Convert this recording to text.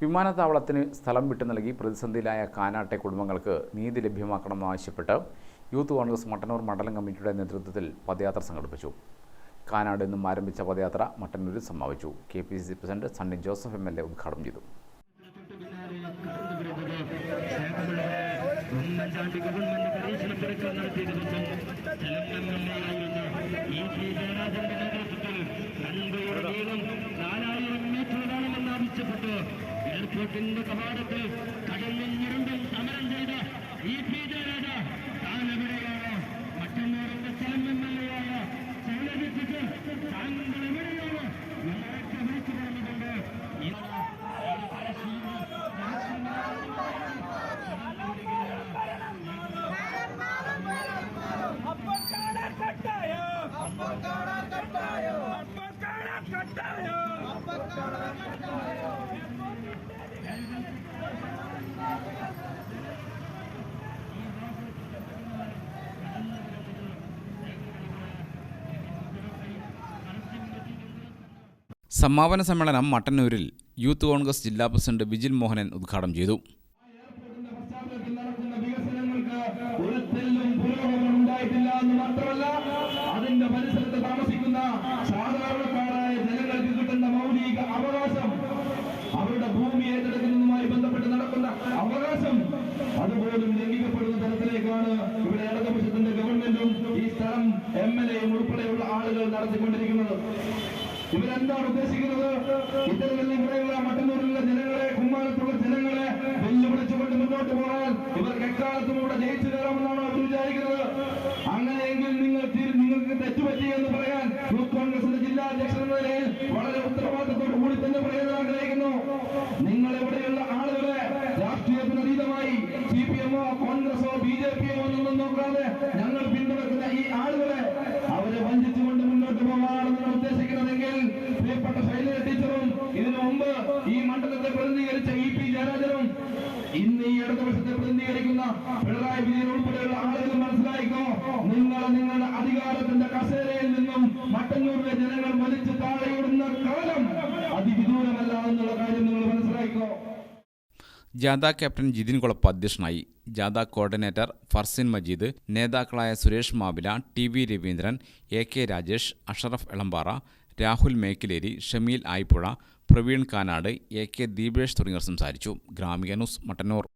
വിമാനത്താവളത്തിന് സ്ഥലം വിട്ടു നൽകി പ്രതിസന്ധിയിലായ കാനാട്ടെ കുടുംബങ്ങൾക്ക് നീതി ലഭ്യമാക്കണമെന്നാവശ്യപ്പെട്ട് യൂത്ത് കോൺഗ്രസ് മട്ടന്നൂർ മണ്ഡലം കമ്മിറ്റിയുടെ നേതൃത്വത്തിൽ പദയാത്ര സംഘടിപ്പിച്ചു. കാനാട് നിന്നും ആരംഭിച്ച പദയാത്ര മട്ടന്നൂരിൽ സമാപിച്ചു. K P C C president Sunny Joseph M L A ഉദ്ഘാടനം ചെയ്തു. जो सिंधु कबाड़ സമാപന സമ്മേളനം മട്ടന്നൂരിൽ യൂത്ത് കോൺഗ്രസ് ജില്ലാ പ്രസിഡന്റ് വിജിൽ മോഹനൻ ഉദ്ഘാടനം ചെയ്തു. അതുപോലും ഇവിടെ ഇടതുപക്ഷത്തിന്റെ ഗവൺമെന്റും ഈ സ്ഥലം എം എൽ എയും ഉൾപ്പെടെയുള്ള ആളുകൾ നടത്തിക്കൊണ്ടിരിക്കുന്നത്. ഇവരെന്താണ് ഉദ്ദേശിക്കുന്നത്? ഇത്തരത്തിൽ ഇവിടെയുള്ള മട്ടന്നൂരിലുള്ള ജനങ്ങളെ കുമ്മാനത്തുള്ള ജനങ്ങളെ വെല്ലുവിളിച്ചുകൊണ്ട് മുന്നോട്ട് പോകാൻ ഇവർക്ക് എക്കാലത്തും ഇവിടെ ജയിച്ചു കയറാമെന്നാണ് അവർ വിചാരിക്കുന്നത്. അങ്ങനെയെങ്കിൽ നിങ്ങൾ നിങ്ങൾക്ക് തെറ്റുപറ്റി എന്ന് പറയാൻ യൂത്ത് കോൺഗ്രസിന്റെ ജില്ലാ അധ്യക്ഷൻ എന്ന നിലയിൽ വളരെ ഉത്തരവാദിത്തത്തോടു കൂടി തന്നെ പറയാൻ ആഗ്രഹിക്കുന്നു. നിങ്ങൾ എവിടെയുള്ള ജയരാജനും ഇന്ന് ഈ ഇടതുപക്ഷത്തെ പ്രതിനിധീകരിക്കുന്ന പിണറായി വിജയൻ ഉൾപ്പെടെയുള്ള ആളുകൾ മനസ്സിലായിക്കോ? നിങ്ങൾ നിങ്ങളുടെ അധികാരത്തിന്റെ കസേരയിൽ നിന്നും മട്ടന്നൂരിലെ ജനങ്ങൾ വലിച്ചു താഴെയിടുന്ന കാലം അതിവിദൂരമല്ല എന്നുള്ള കാര്യം നിങ്ങൾ മനസ്സിലായിക്കോ? ജാഥ ക്യാപ്റ്റൻ ജിതിൻ കുളപ്പ് അധ്യക്ഷനായി. ജാഥ കോർഡിനേറ്റർ ഫർസിൻ മജീദ് നേതാക്കളായ Suresh Mabila T V Raveendran A K Rajesh Ashraf Elambara Rahul Mekkileri Shameel Ayippuzha Praveen Kanad A K Deepesh തുടങ്ങിയവർ സംസാരിച്ചു. ഗ്രാമിക ന്യൂസ് മട്ടന്നൂർ.